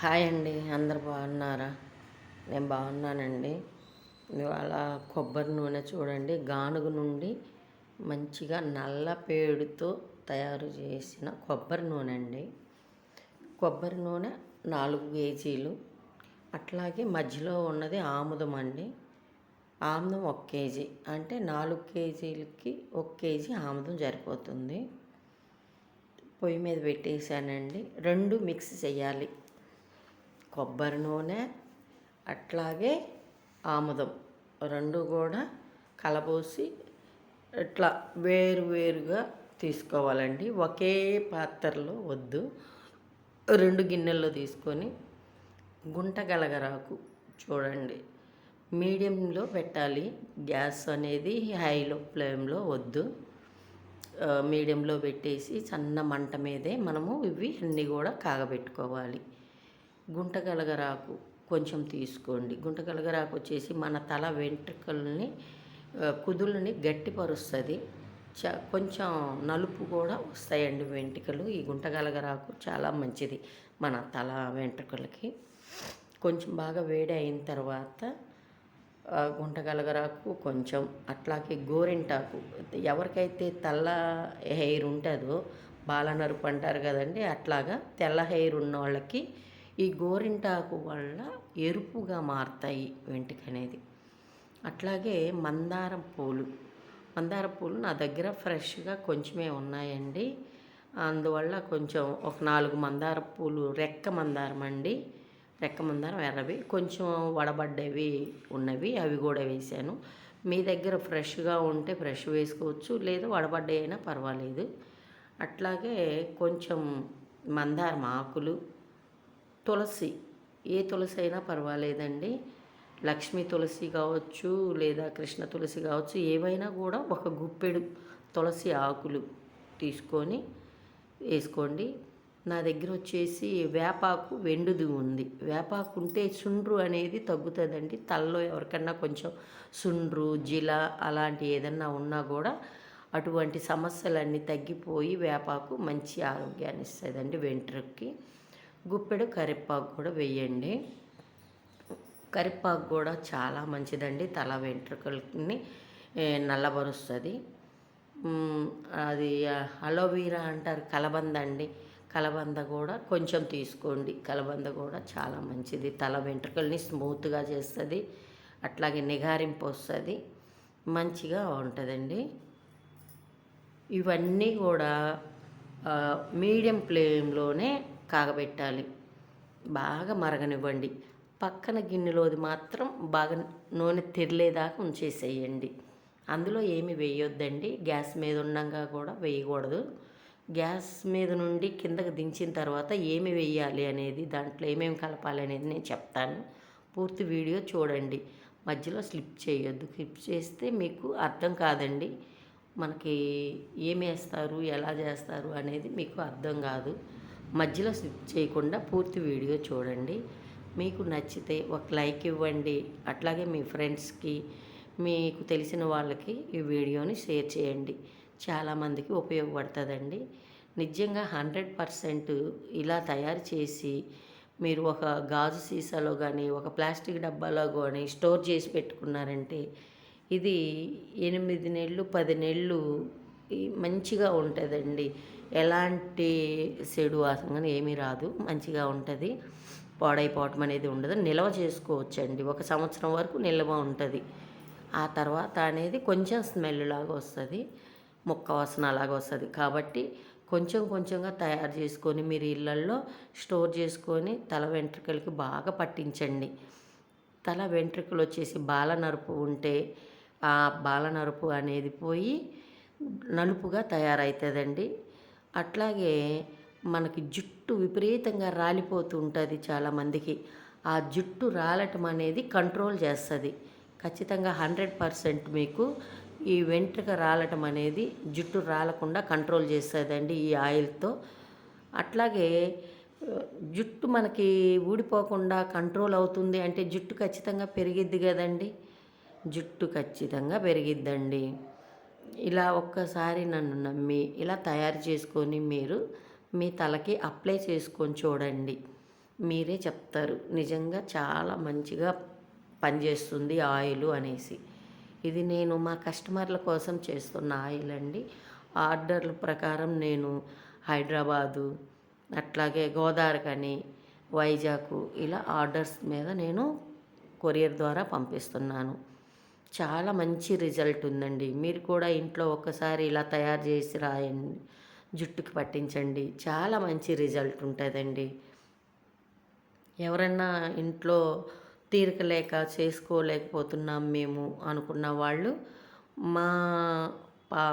Hi అండి అందరు బాగున్నారా? నేను బాగున్నానండి. ఇవాళ కొబ్బరి నూనె చూడండి గానుగ నుండి మంచిగా నల్ల పేడుతో తయారు చేసిన కొబ్బరి నూనె అండి. కొబ్బరి నూనె నాలుగు కేజీలు అట్లాగే మధ్యలో ఉన్నది ఆముదం అండి. ఆముదం ఒక కేజీ అంటే నాలుగు కేజీలకి ఒక కేజీ ఆముదం సరిపోతుంది. పొయ్యి మీద పెట్టేశానండి. రెండు మిక్స్ చేయాలి. కొబ్బరి నూనె అట్లాగే ఆముదం. రెండు కూడా కలబోసి ఇట్లా వేరు వేరుగా తీసుకోవాలండి. ఒకే పాత్రలో వద్దు. రెండు గిన్నెల్లో తీసుకొని గుంట గలగరాకు చూడండి. మీడియంలో పెట్టాలి. గ్యాస్ అనేది హైలో ఫ్లేమ్లో వద్దు. మీడియంలో పెట్టేసి సన్న మంట మీదే మనము ఇవి అన్నీ కూడా కాగబెట్టుకోవాలి. గుంటగలగరాకు కొంచెం తీసుకోండి. గుంటగలగరాకు వచ్చేసి మన తల వెంట్రుకల్ని కుదుల్ని కుదులని గట్టిపరుస్తుంది. చ కొంచెం నలుపు కూడా వస్తాయండి వెంట్రుకలు. ఈ గుంటగలగరాకు చాలా మంచిది మన తల వెంట్రుకలకి. కొంచెం బాగా వేడి అయిన తర్వాత గుంటగలగరాకు కొంచెం అట్లాగే గోరింటాకు. ఎవరికైతే తెల్ల హెయిర్ ఉంటుందో బాలనరుపు అంటారు కదండి అట్లాగా తెల్ల హెయిర్ ఉన్న వాళ్ళకి ఈ గోరింటాకు వల్ల ఎరుపుగా మారుతాయి వెంట్రుక అనేది. అట్లాగే మందారం పూలు. మందార పూలు నా దగ్గర ఫ్రెష్గా కొంచెమే ఉన్నాయండి. అందువల్ల కొంచెం ఒక నాలుగు మందార పూలు రెక్క మందారం అండి. రెక్క మందారం ఎర్రవి. కొంచెం వడబడ్డవి ఉన్నవి అవి కూడా వేసాను మీ దగ్గర ఫ్రెష్గా ఉంటే ఫ్రెష్ వేసుకోవచ్చు. లేదా వడబడ్డ అయినా పర్వాలేదు. అట్లాగే కొంచెం మందారం ఆకులు తులసి. ఏ తులసి అయినా పర్వాలేదండి. లక్ష్మీ తులసి కావచ్చు లేదా కృష్ణ తులసి కావచ్చు ఏవైనా కూడా ఒక గుప్పెడు తులసి ఆకులు తీసుకొని వేసుకోండి. నా దగ్గర వచ్చేసి వేపాకు వెండుది ఉంది. వేపాకు ఉంటే సుండ్రు అనేది తగ్గుతుందండి. తలలో ఎవరికన్నా కొంచెం సుండ్రు జిల అలాంటి ఏదన్నా ఉన్నా కూడా అటువంటి సమస్యలన్నీ తగ్గిపోయి వేపాకు మంచి ఆరోగ్యాన్ని ఇస్తుందండి వెంట్రుకి గుప్పెడు కరివేపాకు కూడా వేయండి. కరివేపాకు కూడా చాలా మంచిదండి. తల వెంట్రుకల్ని నల్లబరుస్తుంది. అది అలోవీరా అంటారు కలబంద అండి. కలబంద కూడా కొంచెం తీసుకోండి. కలబంద కూడా చాలా మంచిది. తల వెంట్రుకల్ని స్మూత్గా చేస్తుంది. అట్లాగే నిగారింపు వస్తుంది. మంచిగా ఉంటుందండి. ఇవన్నీ కూడా మీడియం ఫ్లేమ్లోనే కాగబెట్టాలి. బాగా మరగనివ్వండి. పక్కన గిన్నెలోది మాత్రం బాగా నూనె తెరిలేదాకా ఉంచేసేయండి. అందులో ఏమి వేయొద్దండి. గ్యాస్ మీద ఉండంగా కూడా వేయకూడదు. గ్యాస్ మీద నుండి కిందకి దించిన తర్వాత ఏమి వేయాలి అనేది దాంట్లో ఏమేమి కలపాలి అనేది నేను చెప్తాను. పూర్తి వీడియో చూడండి. మధ్యలో స్లిప్ చేయొద్దు. స్లిప్ చేస్తే మీకు అర్థం కాదండి. మనకి ఏమి వేస్తారు ఎలా చేస్తారు అనేది మీకు అర్థం కాదు. మధ్యలో స్లిప్ చేయకుండా పూర్తి వీడియో చూడండి. మీకు నచ్చితే ఒక లైక్ ఇవ్వండి. అట్లాగే మీ ఫ్రెండ్స్కి మీకు తెలిసిన వాళ్ళకి ఈ వీడియోని షేర్ చేయండి. చాలామందికి ఉపయోగపడుతుందండి. నిజంగా హండ్రెడ్ పర్సెంట్ ఇలా తయారు చేసి మీరు ఒక గాజు సీసాలో కానీ ఒక ప్లాస్టిక్ డబ్బాలో కానీ స్టోర్ చేసి పెట్టుకున్నారంటే ఇది ఎనిమిది నెలలు పది నెలలు మంచిగా ఉంటుందండి. ఎలాంటి చెడు వాసన ఏమీ రాదు. మంచిగా ఉంటుంది. పాడైపోవటం అనేది ఉండదు. నిల్వ చేసుకోవచ్చండి. ఒక సంవత్సరం వరకు నిల్వ ఉంటుంది. ఆ తర్వాత అనేది కొంచెం స్మెల్ లాగా వస్తుంది. ముక్క వాసన లాగా వస్తుంది. కాబట్టి కొంచెం కొంచెంగా తయారు చేసుకొని మీరు ఇళ్ళల్లో స్టోర్ చేసుకొని తల వెంట్రుకలకి బాగా పట్టించండి. తల వెంట్రుకలు వచ్చేసి బాల నరుపు ఉంటే ఆ బాల నరుపు అనేది పోయి నలుపుగా తయారవుతుందండి. అట్లాగే మనకి జుట్టు విపరీతంగా రాలిపోతూ ఉంటుంది చాలామందికి. ఆ జుట్టు రాలటం అనేది కంట్రోల్ చేస్తుంది. ఖచ్చితంగా హండ్రెడ్ పర్సెంట్ మీకు ఈ వెంట్రుక రాలటం అనేది జుట్టు రాలకుండా కంట్రోల్ చేస్తుందండి ఈ ఆయిల్తో. అట్లాగే జుట్టు మనకి ఊడిపోకుండా కంట్రోల్ అవుతుంది అంటే జుట్టు ఖచ్చితంగా పెరిగిద్ది కదండి. జుట్టు ఖచ్చితంగా పెరిగిద్దండి. ఇలా ఒక్కసారి నన్ను నమ్మి ఇలా తయారు చేసుకొని మీరు మీ తలకి అప్లై చేసుకొని చూడండి. మీరే చెప్తారు. నిజంగా చాలా మంచిగా పనిచేస్తుంది ఆయిల్ అనేసి. ఇది నేను మా కస్టమర్ల కోసం చేస్తున్న ఆయిల్ అండి. ఆర్డర్ల ప్రకారం నేను హైదరాబాదు అట్లాగే గోదావరికని వైజాగ్ ఇలా ఆర్డర్స్ మీద నేను కొరియర్ ద్వారా పంపిస్తున్నాను. చాలా మంచి రిజల్ట్ ఉందండి. మీరు కూడా ఇంట్లో ఒక్కసారి ఇలా తయారు చేసి రాయండి. జుట్టుకి పట్టించండి. చాలా మంచి రిజల్ట్ ఉంటుందండి. ఎవరన్నా ఇంట్లో తీరిక లేక చేసుకోలేకపోతున్నాం మేము అనుకున్న వాళ్ళు మా పా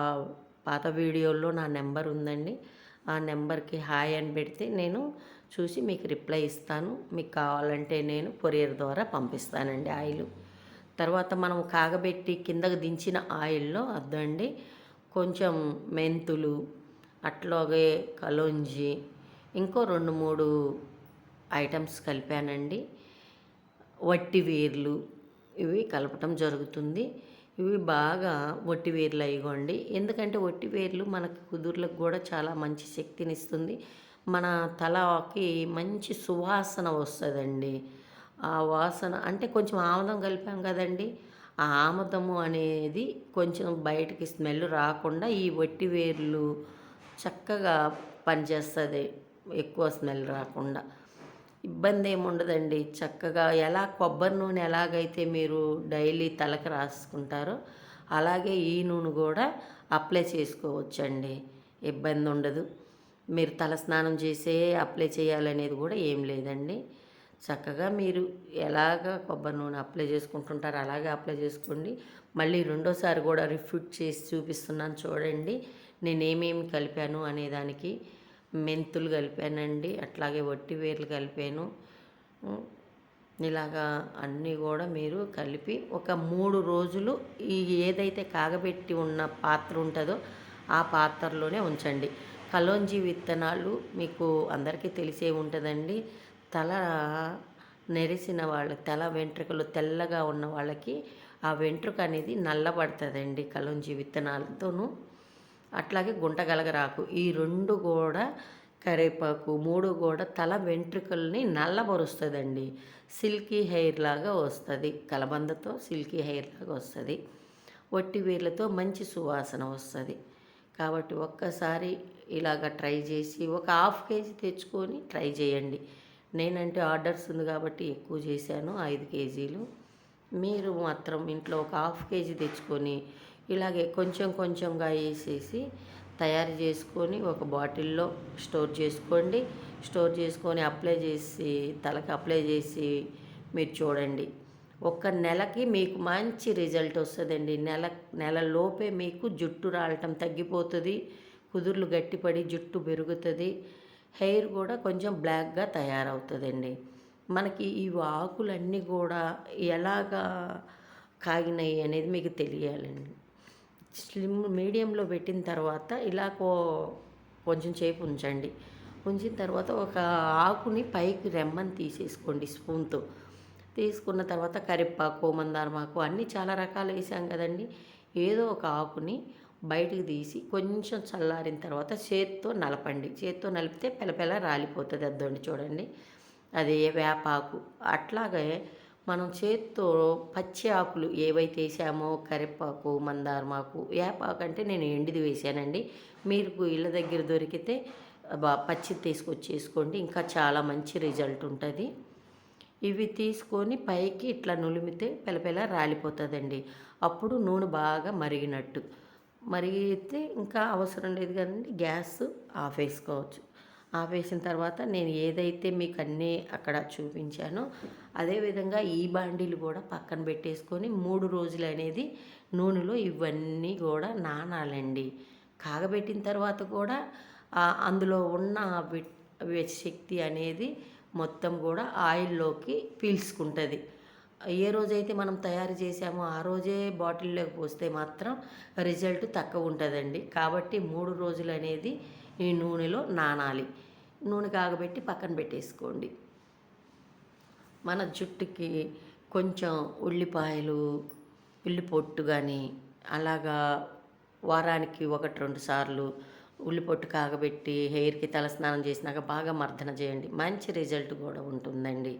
పాత వీడియోలో నా నెంబర్ ఉందండి. ఆ నెంబర్కి హాయ్ అని పెడితే నేను చూసి మీకు రిప్లై ఇస్తాను. మీకు కావాలంటే నేను కొరియర్ ద్వారా పంపిస్తానండి ఆయిల్. తర్వాత మనం కాగబెట్టి కిందకు దించిన ఆయిల్లో అద్దండి. కొంచెం మెంతులు అట్లాగే కలోంజి ఇంకో రెండు మూడు ఐటమ్స్ కలిపానండి. వట్టి వేర్లు ఇవి కలపటం జరుగుతుంది. ఇవి బాగా వట్టి వేర్లు అయిగోండి. ఎందుకంటే వట్టి వేర్లు మనకి కుదుర్లకు కూడా చాలా మంచి శక్తినిస్తుంది. మన తలకి మంచి సువాసన వస్తుందండి. ఆ వాసన అంటే కొంచెం ఆముదం కలిపాం కదండి. ఆ ఆముదము అనేది కొంచెం బయటికి స్మెల్ రాకుండా ఈ వట్టి వేర్లు చక్కగా పనిచేస్తుంది. ఎక్కువ స్మెల్ రాకుండా. ఇబ్బంది ఏముండదండి చక్కగా ఎలా కొబ్బరి నూనె ఎలాగైతే మీరు డైలీ తలకి రాసుకుంటారో అలాగే ఈ నూనె కూడా అప్లై చేసుకోవచ్చండి. ఇబ్బంది ఉండదు. మీరు తల స్నానం చేసే అప్లై చేయాలనేది కూడా ఏం లేదండి. చక్కగా మీరు ఎలాగ కొబ్బరి నూనె అప్లై చేసుకుంటుంటారో అలాగే అప్లై చేసుకోండి. మళ్ళీ రెండోసారి కూడా రిఫ్యూట్ చేసి చూపిస్తున్నాను చూడండి. నేనేమేమి కలిపాను అనేదానికి మెంతులు కలిపానండి అట్లాగే వట్టి వేర్లు కలిపాను. ఇలాగా అన్నీ కూడా మీరు కలిపి ఒక మూడు రోజులు ఈ ఏదైతే కాగబెట్టి ఉన్న పాత్ర ఉంటుందో ఆ పాత్రలోనే ఉంచండి. కలోంజీ విత్తనాలు మీకు అందరికీ తెలిసే ఉంటుందండి. తల నెరిసిన వాళ్ళకి తల వెంట్రుకలు తెల్లగా ఉన్న వాళ్ళకి ఆ వెంట్రుక అనేది నల్లబడుతుందండి కలుంజి విత్తనాలతోనూ. అట్లాగే గుంటగలగరాకు ఈ రెండు కూడా కరివేపాకు మూడు కూడా తల వెంట్రుకల్ని నల్లబరుస్తుందండి. సిల్కీ హెయిర్ లాగా వస్తుంది కలబందతో సిల్కీ హెయిర్ లాగా వస్తుంది. వట్టి వేర్లతో మంచి సువాసన వస్తుంది. కాబట్టి ఒక్కసారి ఇలాగ ట్రై చేసి ఒక హాఫ్ కేజీ తెచ్చుకొని ట్రై చేయండి. నేనంటే ఆర్డర్స్ ఉంది కాబట్టి ఎక్కువ చేశాను ఐదు కేజీలు. మీరు మాత్రం ఇంట్లో ఒక హాఫ్ కేజీ తెచ్చుకొని ఇలాగే కొంచెం కొంచెంగా వేసేసి తయారు చేసుకొని ఒక బాటిల్లో స్టోర్ చేసుకోండి. స్టోర్ చేసుకొని అప్లై చేసి తలకి అప్లై చేసి మీరు చూడండి. ఒక నెలకి మీకు మంచి రిజల్ట్ వస్తుందండి. నెల నెలలోపే మీకు జుట్టు రాలటం తగ్గిపోతుంది కుదుర్లు గట్టిపడి జుట్టు పెరుగుతుంది. హెయిర్ కూడా కొంచెం బ్లాక్గా తయారవుతుందండి. మనకి ఈ ఆకులన్నీ కూడా ఎలాగా కాగినాయి అనేది మీకు తెలియాలండి. స్లిమ్ మీడియంలో పెట్టిన తర్వాత ఇలా కో కొంచెం సేపు ఉంచండి. ఉంచిన తర్వాత ఒక ఆకుని పైకి రెమ్మని తీసేసుకోండి స్పూన్తో. తీసుకున్న తర్వాత కరివేపాకు మందారమాకు అన్నీ చాలా రకాలు వేసాం కదండి. ఏదో ఒక ఆకుని బయటకు తీసి కొంచెం చల్లారిన తర్వాత చేత్తో నలపండి. చేత్తో నలిపితే పెలపెల రాలిపోతుంది అద్దండి చూడండి. అది వేపాకు. అట్లాగే మనం చేత్తో పచ్చి ఆకులు ఏవైతే వేసామో కరివేపాకు మందారమాకు వేపాకు అంటే నేను ఎండిది వేసానండి. మీరు ఇళ్ళ దగ్గర దొరికితే పచ్చి తీసుకొచ్చేసుకోండి ఇంకా చాలా మంచి రిజల్ట్ ఉంటుంది. ఇవి తీసుకొని పైకి ఇట్లా నులిమితే పెలపెల రాలిపోతుందండి. అప్పుడు నూనె బాగా మరిగినట్టు. మరిగితే ఇంకా అవసరం లేదు కదండి. గ్యాస్ ఆఫ్ వేసుకోవచ్చు. ఆఫ్ వేసిన తర్వాత నేను ఏదైతే మీకు అన్నీ అక్కడ చూపించానో అదేవిధంగా ఈ బాండీలు కూడా పక్కన పెట్టేసుకొని మూడు రోజులు అనేది నూనెలో ఇవన్నీ కూడా నానాలండి. కాగబెట్టిన తర్వాత కూడా అందులో ఉన్న శక్తి అనేది మొత్తం కూడా ఆయిల్లోకి పీల్చుకుంటుంది. ఏ రోజైతే మనం తయారు చేసామో ఆ రోజే బాటిల్లోకి పోస్తే మాత్రం రిజల్ట్ తక్కువ ఉంటుందండి. కాబట్టి మూడు రోజులు అనేది ఈ నూనెలో నానాలి. నూనె కాగబెట్టి పక్కన పెట్టేసుకోండి. మన జుట్టుకి కొంచెం ఉల్లిపాయలు ఉల్లి పొట్టు కానీ అలాగా వారానికి ఒకటి రెండు సార్లు ఉల్లిపొట్టు కాగబెట్టి హెయిర్కి తలస్నానం చేసినాక బాగా మర్దన చేయండి. మంచి రిజల్ట్ కూడా ఉంటుందండి.